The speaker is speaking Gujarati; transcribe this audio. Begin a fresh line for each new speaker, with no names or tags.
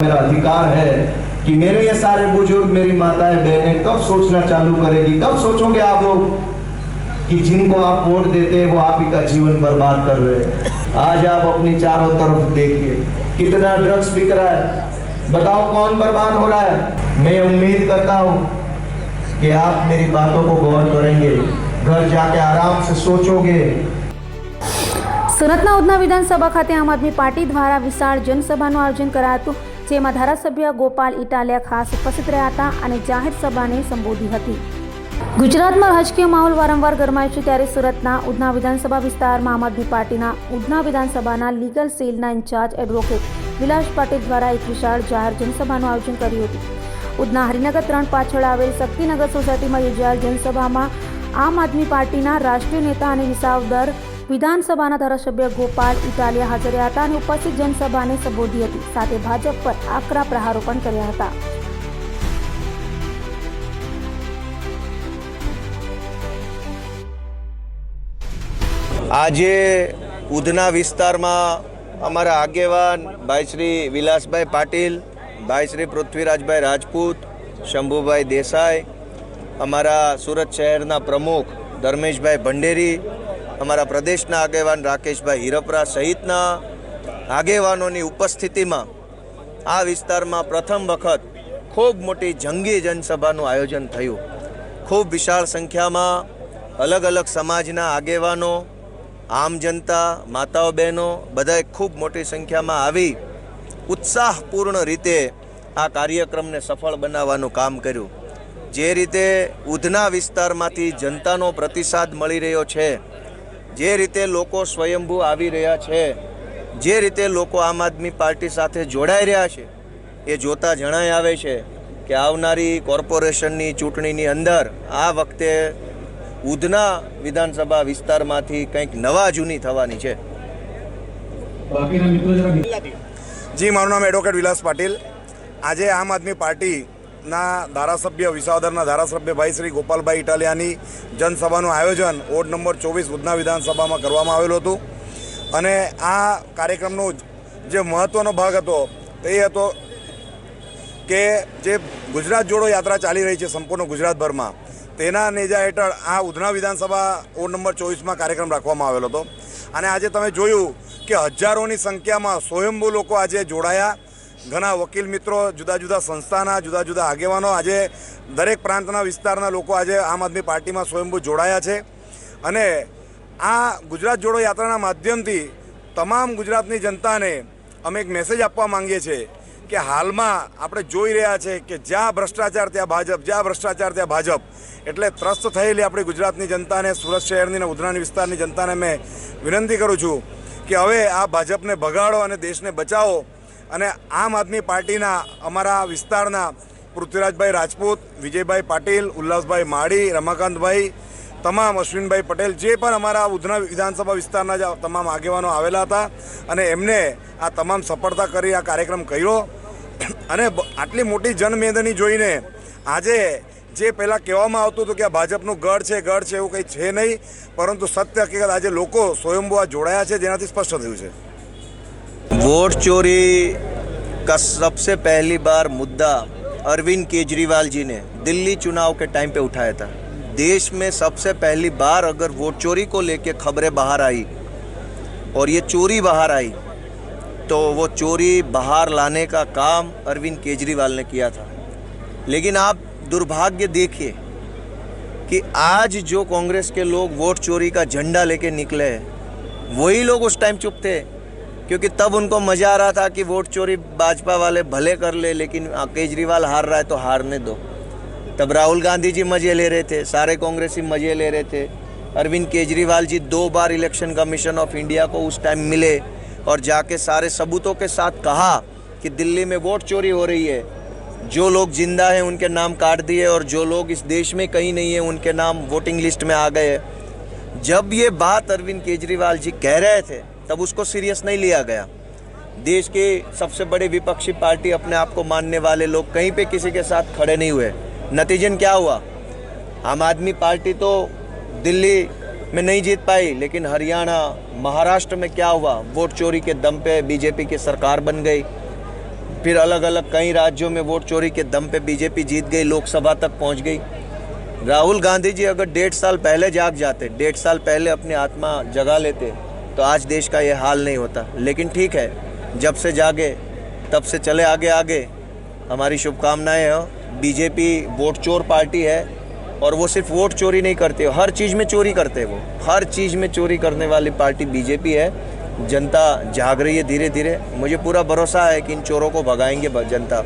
मेरा अधिकार है कि मेरे ये सारे बुजुर्ग मेरी माताएं बहनें कब सोचना चालू करेगी कब सोचोगे आप लोग कि जिनको आप वोट देते हैं वो आप ही का जीवन बर्बाद कर रहे हैं आज आप अपनी चारों तरफ देखिए कितना ड्रग्स बिक रहा है बताओ कौन बर्बाद हो रहा है मैं उम्मीद करता हूँ कि आप मेरी बातों को गौर करेंगे घर जाके आराम से सोचोगे
સુરતના ઉધના વિધાનસભા ખાતે આમ આદમી પાર્ટી દ્વારા વિશાળ જનસભાનું આયોજન કરાયું હતું જેમાં ધારાસભ્ય ગોપાલ ઇટાલિયા ખાસ ઉપસ્થિત રહ્યા હતા અને જાહેર સભાને સંબોધી હતી. ગુજરાતમાં રાજકીય માહોલ વારંવાર ગરમાય છે ત્યારે સુરતના ઉધના વિધાનસભા વિસ્તારમાં આમ આદમી પાર્ટીના ઉધના વિધાનસભાના લીગલ સેલના ઇન્ચાર્જ એડવોકેટ વિલાસ પાટીલ દ્વારા એક વિશાળ જાહેર જનસભાનું આયોજન કર્યું હતું. ઉધના હરિનગર ત્રણ પાછળ આવેલ શક્તિનગર સોસાયટીમાં યોજાયેલ જનસભામાં આમ આદમી પાર્ટીના રાષ્ટ્રીય નેતા અને વિસાવદર વિધાનસભાના ધારાસભ્ય ગોપાલ ઇટાલિયા હાજર હતા અને ઉપસ્થિત જનસભાને સંબોધી હતી. સાથે ભાજપ પર આકરા પ્રહારો પણ કર્યા હતા.
આજે ઉધના વિસ્તારમાં અમારા આગેવાન ભાઈ શ્રી વિલાસભાઈ પાટીલ, ભાઈ શ્રી પૃથ્વીરાજભાઈ રાજપૂત, શંભુભાઈ દેસાઈ, અમારા સુરત શહેરના પ્રમુખ ધર્મેશભાઈ ભંડેરી અમારા પ્રદેશના આગેવાન રાકેશભાઈ હિરપરા સહિતના આગેવાનોની ઉપસ્થિતિમાં આ વિસ્તારમાં પ્રથમ વખત ખૂબ મોટી જંગી જનસભાનું આયોજન થયું. ખૂબ વિશાળ સંખ્યામાં અલગ અલગ સમાજના આગેવાનો, આમ જનતા, માતાઓ બહેનો બધાએ ખૂબ મોટી સંખ્યામાં આવી ઉત્સાહપૂર્ણ રીતે આ કાર્યક્રમને સફળ બનાવવાનું કામ કર્યું. જે રીતે ઉધના વિસ્તારમાંથી જનતાનો પ્રતિસાદ મળી રહ્યો છે જે રીતે લોકો સ્વયંભૂ આવી રહ્યા છે જે રીતે લોકો આમ આદમી પાર્ટી સાથે જોડાઈ રહ્યા છે એ જોતા જણાય આવે છે કે આવનારી કોર્પોરેશનની ચૂંટણીની અંદર આ વખતે ઉધના વિધાનસભા વિસ્તારમાંથી કંઈક નવા જૂની થવાની છે.
બાકીના મિત્રો જરા
જી મારું નામ એડવોકેટ વિલાસ પાટીલ. આજે આમ આદમી પાર્ટીના ધારાસભ્ય, વિસાવદરના ધારાસભ્ય ભાઈ શ્રી ગોપાલભાઈ ઇટાલિયાની જનસભાનું આયોજન વોર્ડ નંબર ચોવીસ ઉધના વિધાનસભામાં કરવામાં આવેલું હતું. અને આ કાર્યક્રમનો જે મહત્ત્વનો ભાગ હતો એ હતો કે જે ગુજરાત જોડો યાત્રા ચાલી રહી છે સંપૂર્ણ ગુજરાતભરમાં, તેના નેજા હેઠળ આ ઉધના વિધાનસભા વોર્ડ નંબર ચોવીસમાં કાર્યક્રમ રાખવામાં આવેલો હતો. અને આજે તમે જોયું કે હજારોની સંખ્યામાં સ્વયંભૂ લોકો આજે જોડાયા ઘણા વકીલ મિત્રો, જુદા જુદા સંસ્થાના, જુદા જુદા આગેવાનો આજે દરેક પ્રાંતના વિસ્તારના લોકો આજે આમ આદમી પાર્ટીમાં સ્વયંભૂ જોડાયા છે. અને આ ગુજરાત જોડો યાત્રાના માધ્યમથી તમામ ગુજરાતની જનતાને અમે એક મેસેજ આપવા માંગીએ છીએ કે હાલમાં આપણે જોઈ રહ્યા છે કે જ્યાં ભ્રષ્ટાચાર ત્યાં ભાજપ, જ્યાં ભ્રષ્ટાચાર ત્યાં ભાજપ, એટલે ત્રસ્ત થયેલી આપણી ગુજરાતની જનતાને, સુરત શહેરની અને ઉધનાની વિસ્તારની જનતાને મેં વિનંતી કરું છું કે હવે આ ભાજપને ભગાડો અને દેશને બચાવો. અને આમ આદમી પાર્ટીના અમારા વિસ્તારના પૃથ્વીરાજભાઈ રાજપૂત, વિજયભાઈ પાટીલ, ઉલ્લાસભાઈ માળી, રમાકાંતભાઈ, તમામ અશ્વિનભાઈ પટેલ જે પણ અમારા ઉધના વિધાનસભા વિસ્તારના તમામ આગેવાનો આવેલા હતા અને એમને આ તમામ સફળતા કરી, આ કાર્યક્રમ કર્યો. અને આટલી મોટી જનમેદની જોઈને આજે જે પહેલાં કહેવામાં આવતું હતું કે આ ભાજપનું ગઢ છે ગઢ છે એવું કંઈ છે નહીં, પરંતુ સત્ય હકીકત આજે લોકો સ્વયંભૂ આ જોડાયા છે જેનાથી સ્પષ્ટ થયું છે.
वोट चोरी का सबसे पहली बार मुद्दा अरविंद केजरीवाल जी ने दिल्ली चुनाव के टाइम पे उठाया था। देश में सबसे पहली बार अगर वोट चोरी को लेके खबरें बाहर आई और ये चोरी बाहर आई तो वो चोरी बाहर लाने का काम अरविंद केजरीवाल ने किया था। लेकिन आप दुर्भाग्य देखिए कि आज जो कांग्रेस के लोग वोट चोरी का झंडा लेके निकले हैं, वही लोग उस टाइम चुप थे। क्योंकि तब उनको मज़ा आ रहा था कि वोट चोरी भाजपा वाले भले कर ले, लेकिन केजरीवाल हार रहा है तो हारने दो। तब राहुल गांधी जी मज़े ले रहे थे, सारे कांग्रेसी मज़े ले रहे थे। अरविंद केजरीवाल जी दो बार इलेक्शन कमीशन ऑफ़ इंडिया को उस टाइम मिले और जाके सारे सबूतों के साथ कहा कि दिल्ली में वोट चोरी हो रही है। जो लोग ज़िंदा हैं, उनके नाम काट दिए और जो लोग इस देश में कहीं नहीं है, उनके नाम वोटिंग लिस्ट में आ गए जब ये बात अरविंद केजरीवाल जी कह रहे थे तब उसको सीरियस नहीं लिया गया। देश के सबसे बड़े विपक्षी पार्टी अपने आप को मानने वाले लोग कहीं पे किसी के साथ खड़े नहीं हुए। नतीजन क्या हुआ? आम आदमी पार्टी तो दिल्ली में नहीं जीत पाई, लेकिन हरियाणा, महाराष्ट्र में क्या हुआ? वोट चोरी के दम पे बीजेपी की सरकार बन गई। फिर अलग अलग कई राज्यों में वोट चोरी के दम पे बीजेपी जीत गई, लोकसभा तक पहुँच गई। राहुल गांधी जी अगर डेढ़ साल पहले जाग जाते, डेढ़ साल पहले अपनी आत्मा जगा लेते तो आज देश का ये हाल नहीं होता। लेकिन ठीक है, जब से जागे, तब से चले आगे आगे। हमारी शुभकामनाएँ हो। बीजेपी वोट चोर पार्टी है और वो सिर्फ़ वोट चोरी नहीं करते हो हर चीज़ में चोरी करते हैं वो। हर चीज़ में चोरी करने वाली पार्टी बीजेपी है। जनता जाग रही है धीरे धीरे मुझे पूरा भरोसा है कि इन चोरों को भगाएँगे जनता।